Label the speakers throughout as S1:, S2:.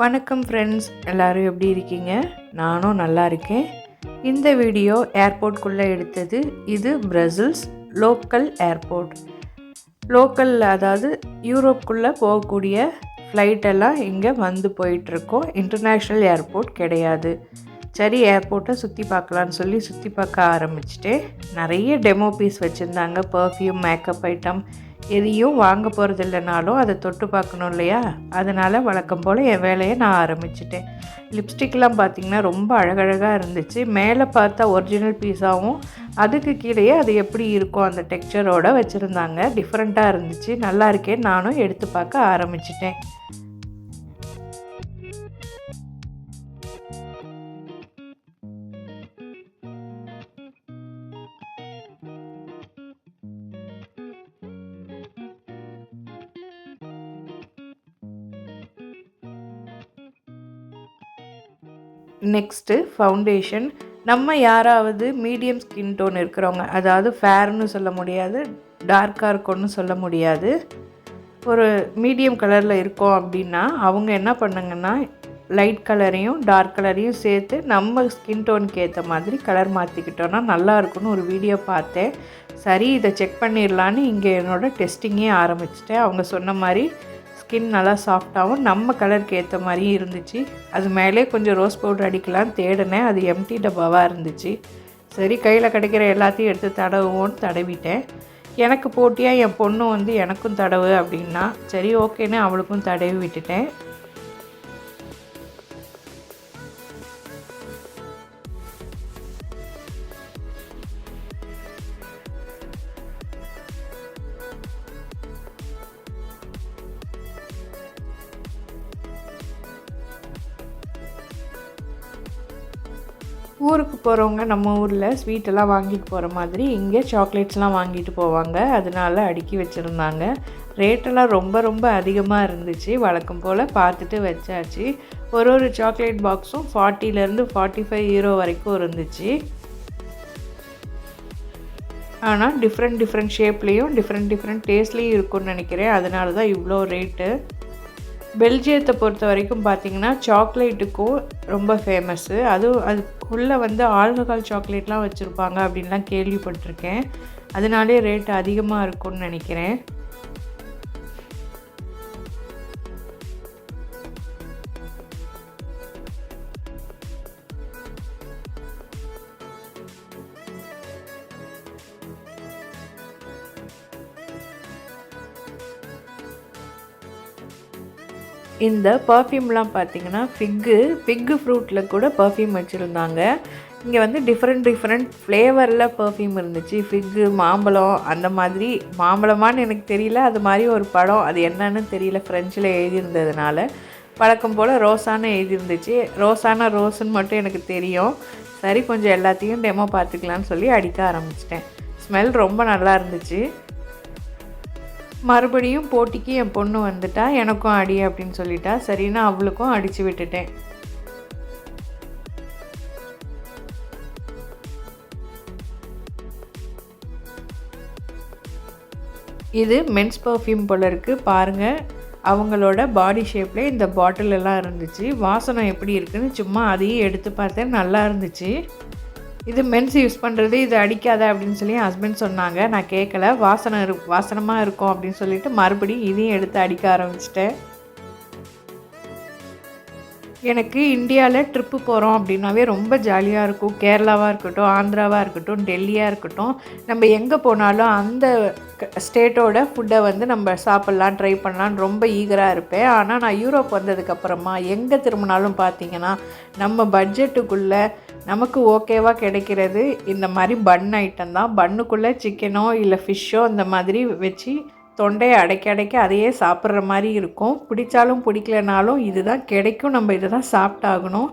S1: வணக்கம் ஃப்ரெண்ட்ஸ் எல்லோரும் எப்படி இருக்கீங்க? நானும் நல்லா இருக்கேன். இந்த வீடியோ ஏர்போர்ட்குள்ளே எடுத்தது இது பிரசில்ஸ் லோக்கல் ஏர்போர்ட் லோக்கல் அதாவது யூரோப்குள்ளே போகக்கூடிய ஃப்ளைட்டெல்லாம் இங்கே வந்து போயிட்டுருக்கோம். இன்டர்நேஷ்னல் ஏர்போர்ட் கிடையாது. சரி ஏர்போர்ட்டை சுற்றி பார்க்கலான்னு சொல்லி சுற்றி பார்க்க ஆரம்பிச்சிட்டேன். நிறைய டெமோ பீஸ் வச்சுருந்தாங்க. பர்ஃப்யூம் மேக்கப் ஐட்டம் எதையும் வாங்க போகிறது இல்லைனாலும் அதை தொட்டு பார்க்கணும் இல்லையா? அதனால் வழக்கம் போல் என் வேலையை நான் ஆரம்பிச்சிட்டேன். லிப்ஸ்டிக்லாம் பார்த்திங்கன்னா ரொம்ப அழகழகாக இருந்துச்சு. மேலே பார்த்தா ஒரிஜினல் பீஸாகவும் அதுக்கு கீழேயே அது எப்படி இருக்கும் அந்த டெக்ஸ்சரோடு வச்சுருந்தாங்க. டிஃப்ரெண்ட்டாக இருந்துச்சு. நல்லா இருக்கேன் நானும் எடுத்து பார்க்க ஆரம்பிச்சிட்டேன். நெக்ஸ்ட்டு ஃபவுண்டேஷன் நம்ம யாராவது மீடியம் ஸ்கின் டோன் இருக்கிறவங்க அதாவது ஃபேர்னு சொல்ல முடியாது டார்க்காக இருக்கும்னு சொல்ல முடியாது. ஒரு மீடியம் கலரில் இருக்கோம் அப்படின்னா அவங்க என்ன பண்ணுங்கன்னா லைட் கலரையும் டார்க் கலரையும் சேர்த்து நம்ம ஸ்கின் டோனுக்கு ஏற்ற மாதிரி கலர் மாற்றிக்கிட்டோன்னா நல்லா இருக்கும்னு ஒரு வீடியோ பார்த்தேன். சரி இதை செக் பண்ணிடலான்னு இங்கே என்னோடய டெஸ்டிங்கே ஆரம்பிச்சிட்டேன். அவங்க சொன்ன மாதிரி ஸ்கின் நல்லா சாஃப்டாகவும் நம்ம கலருக்கு ஏற்ற மாதிரியும் இருந்துச்சு. அது மேலே கொஞ்சம் ரோஸ் பவுடர் அடிக்கலாம் தேடினேன் அது எம்டி டப்பாவாக இருந்துச்சு. சரி கையில் கிடைக்கிற எல்லாத்தையும் எடுத்து தடவுவோன்னு தடவிட்டேன். எனக்கு போட்டியாக என் பொண்ணு வந்து எனக்கும் தடவு அப்படின்னா சரி ஓகேன்னு அவளுக்கும் தடவி விட்டுட்டேன். ஊருக்கு போகிறவங்க நம்ம ஊரில் ஸ்வீட்டெல்லாம் வாங்கிட்டு போகிற மாதிரி இங்கே சாக்லேட்ஸ்லாம் வாங்கிட்டு போவாங்க. அதனால அடுக்கி வச்சுருந்தாங்க. ரேட்டெல்லாம் ரொம்ப ரொம்ப அதிகமாக இருந்துச்சு. வழக்கம் போல் பார்த்துட்டு வச்சாச்சு. ஒரு ஒரு சாக்லேட் பாக்ஸும் ஃபார்ட்டிலேருந்து ஃபார்ட்டி ஃபைவ் ஹீரோ வரைக்கும் இருந்துச்சு. ஆனால் டிஃப்ரெண்ட் டிஃப்ரெண்ட் ஷேப்லேயும் டிஃப்ரெண்ட் டிஃப்ரெண்ட் டேஸ்ட்லேயும் இருக்கும்னு நினைக்கிறேன். அதனால தான் இவ்வளோ ரேட்டு பெல்ஜியத்தை பொறுத்த வரைக்கும் பார்த்திங்கன்னா சாக்லேட்டுக்கும் ரொம்ப ஃபேமஸ்ஸு அதுவும் அதுக்குள்ளே வந்து ஆல்கஹால் சாக்லேட்லாம் வச்சுருப்பாங்க அப்படின்லாம் கேள்விப்பட்டிருக்கேன். அதனாலே ரேட் அதிகமாக இருக்கும்னு நினைக்கிறேன். இந்த பர்ஃப்யூம்லாம் பார்த்தீங்கன்னா ஃபிக்கு ஃபிக்கு ஃப்ரூட்டில் கூட பர்ஃப்யூம் வச்சுருந்தாங்க. இங்கே வந்து டிஃப்ரெண்ட் டிஃப்ரெண்ட் ஃப்ளேவரில் பர்ஃப்யூம் இருந்துச்சு. ஃபிக்கு மாம்பழம் அந்த மாதிரி. மாம்பழமானு எனக்கு தெரியல. அது மாதிரி ஒரு படம். அது என்னன்னு தெரியல. ஃப்ரெஞ்சில் எழுதியிருந்ததுனால. பழக்கம் போல் ரோஸான எழுதியிருந்துச்சு. ரோஸான ரோஸுன்னு மட்டும் எனக்கு தெரியும். சரி கொஞ்சம் எல்லாத்தையும் டெமோ பார்த்துக்கலான்னு சொல்லி அடிக்க ஆரம்பிச்சிட்டேன். ஸ்மெல் ரொம்ப நல்லா இருந்துச்சு. மறுபடியும் போட்டிக்கு என் பொண்ணு வந்துட்டா எனக்கும் அடி அப்படின்னு சொல்லிட்டா. சரின்னு அவளுக்கும் அடித்து விட்டுட்டேன். இது மென்ஸ் பர்ஃப்யூம் போல் இருக்குது பாருங்கள் அவங்களோட பாடி ஷேப்பில் இந்த பாட்டிலெல்லாம் இருந்துச்சு. வாசனம் எப்படி இருக்குதுன்னு சும்மா அதையும் எடுத்து பார்த்தேன். நல்லா இருந்துச்சு. இது மென்ஸ் யூஸ் பண்ணுறது இது அடிக்காத அப்படின்னு சொல்லி ஹஸ்பண்ட் சொன்னாங்க. நான் கேட்கல வாசனை இரு வாசனமாக இருக்கும் அப்படின்னு சொல்லிட்டு மறுபடியும் இதையும் எடுத்து அடிக்க ஆரம்பிச்சிட்டேன். எனக்கு இந்தியாவில் ட்ரிப்பு போகிறோம் அப்படின்னாவே ரொம்ப ஜாலியாக இருக்கும். கேரளாவாக இருக்கட்டும் ஆந்திராவாக இருக்கட்டும் டெல்லியாக இருக்கட்டும். நம்ம எங்கே போனாலும் அந்த ஸ்டேட்டோட ஃபுட்டை வந்து நம்ம சாப்பிட்லாம் ட்ரை பண்ணலான்னு ரொம்ப ஈகராக இருப்பேன். ஆனால் நான் யூரோப் வந்ததுக்கப்புறமா எங்கே திரும்பினாலும் பார்த்தீங்கன்னா நம்ம பட்ஜெட்டுக்குள்ளே நமக்கு ஓகேவாக கிடைக்கிறது. இந்த மாதிரி பன் ஐட்டம் தான். பண்ணுக்குள்ளே சிக்கனோ இல்லை ஃபிஷ்ஷோ இந்த மாதிரி வச்சு தொண்டையை அடைக்க அடைக்க அதையே சாப்பிட்ற மாதிரி இருக்கும். பிடிச்சாலும் பிடிக்கலனாலும் இதுதான் கிடைக்கும். நம்ம இதை தான் சாப்பிட்டாகணும்.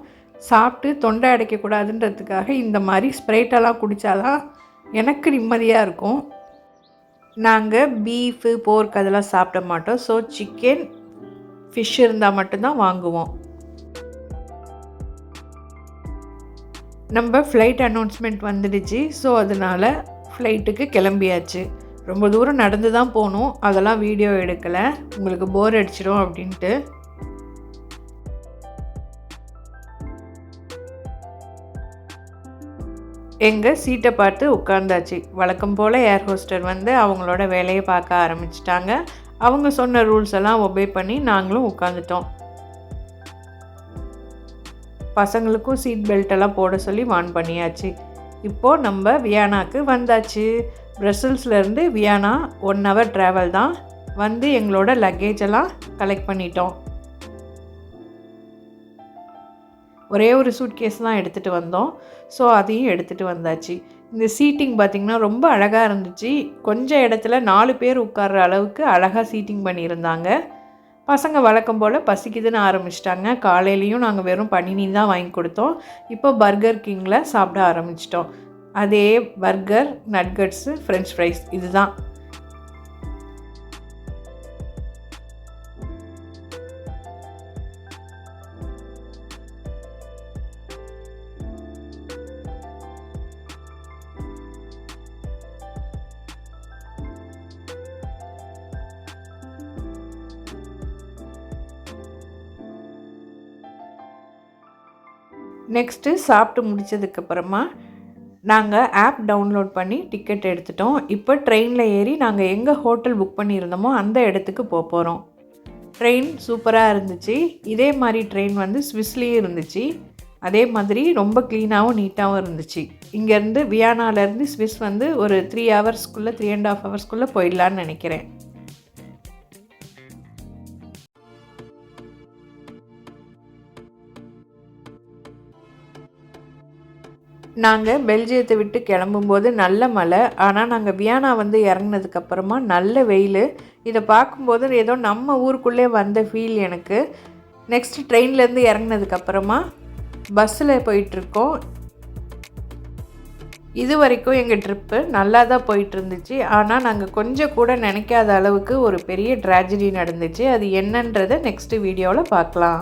S1: சாப்பிட்டு தொண்டை அடைக்கக்கூடாதுன்றதுக்காக இந்த மாதிரி ஸ்ப்ரைட்டெல்லாம் குடித்தாதான் எனக்கு நிம்மதியாக இருக்கும். நாங்கள் பீஃபு போர்க் அதெல்லாம் சாப்பிட மாட்டோம். ஸோ சிக்கன் ஃபிஷ் இருந்தால் மட்டும்தான் வாங்குவோம். நம்ம ஃப்ளைட் அனௌன்ஸ்மெண்ட் வந்துடுச்சு. ஸோ அதனால் ஃப்ளைட்டுக்கு கிளம்பியாச்சு. ரொம்ப தூரம் நடந்து தான் போகணும். அதெல்லாம் வீடியோ எடுக்கலை. உங்களுக்கு போர் அடிச்சிடும் அப்படின்ட்டு. எங்கள் சீட்டை பார்த்து உட்கார்ந்தாச்சு. வழக்கம் போல் ஏர் ஹோஸ்டர் வந்து அவங்களோட வேலையை பார்க்க ஆரம்பிச்சிட்டாங்க. அவங்க சொன்ன ரூல்ஸ் எல்லாம் ஒபே பண்ணி நாங்களும் உட்காந்துட்டோம் பசங்களுக்கும் சீட் பெல்ட் எல்லாம் போட சொல்லி வான் பண்ணியாச்சு. இப்போது நம்ம வியானாக்கு வந்தாச்சு. பிரசல்ஸ்லேருந்து வியானா ஒன் ஹவர் ட்ராவல் தான் வந்து எங்களோட லக்கேஜ் எல்லாம் கலெக்ட் பண்ணிட்டோம். ஒரே ஒரு சூட்கேஸ் தான் எடுத்துகிட்டு வந்தோம். ஸோ அதையும் எடுத்துகிட்டு வந்தாச்சு. இந்த சீட்டிங் பார்த்திங்கன்னா ரொம்ப அழகாக இருந்துச்சு. கொஞ்சம் இடத்துல நாலு பேர் உட்கார்ற அளவுக்கு அழகாக சீட்டிங் பண்ணியிருந்தாங்க. பசங்க வழக்கம் போல் பசிக்குதுன்னு ஆரம்பிச்சிட்டாங்க. காலையிலையும் நாங்கள் வெறும் பனினி தான் வாங்கி கொடுத்தோம். இப்போ பர்கர் கிங்கில் சாப்பிட ஆரம்பிச்சிட்டோம். அதே பர்கர் நட்கட்ஸு ஃப்ரெஞ்ச் ஃப்ரைஸ் இதுதான். நெக்ஸ்ட்டு சாப்பிட்டு முடித்ததுக்கப்புறமா நாங்கள் ஆப் டவுன்லோட் பண்ணி டிக்கெட் எடுத்துட்டோம். இப்போ ட்ரெயினில் ஏறி நாங்கள் எங்கே ஹோட்டல் புக் பண்ணியிருந்தோமோ அந்த இடத்துக்கு போக போகிறோம் ட்ரெயின் சூப்பராக இருந்துச்சு. இதே மாதிரி ட்ரெயின் வந்து ஸ்விஸ்லேயும் இருந்துச்சு. அதே மாதிரி ரொம்ப க்ளீனாகவும் நீட்டாகவும் இருந்துச்சு. இங்கேருந்து வியானாலேருந்து ஸ்விஸ் வந்து ஒரு த்ரீ ஹவர்ஸ்க்குள்ளே த்ரீ அண்ட் ஆஃப் ஹவர்ஸ்க்குள்ளே போயிடலான்னு நினைக்கிறேன். நாங்கள் பெல்ஜியத்தை விட்டு கிளம்பும்போது நல்ல மழை. ஆனால் நாங்கள் வியானா வந்து இறங்கினதுக்கப்புறமா நல்ல வெயில். இதை பார்க்கும்போது ஏதோ நம்ம ஊருக்குள்ளே வந்த ஃபீல் எனக்கு. நெக்ஸ்ட் ட்ரெயின்லேருந்து இறங்கினதுக்கப்புறமா பஸ்ஸில் போயிட்டுருக்கோம் இது வரைக்கும் எங்கள் ட்ரிப்பு நல்லா தான் போயிட்டு இருந்துச்சு. ஆனால் நாங்கள் கொஞ்சம் கூட நினைக்காத அளவுக்கு ஒரு பெரிய ட்ராஜடி நடந்துச்சு. அது என்னன்றதை நெக்ஸ்ட்டு வீடியோவில் பார்க்கலாம்.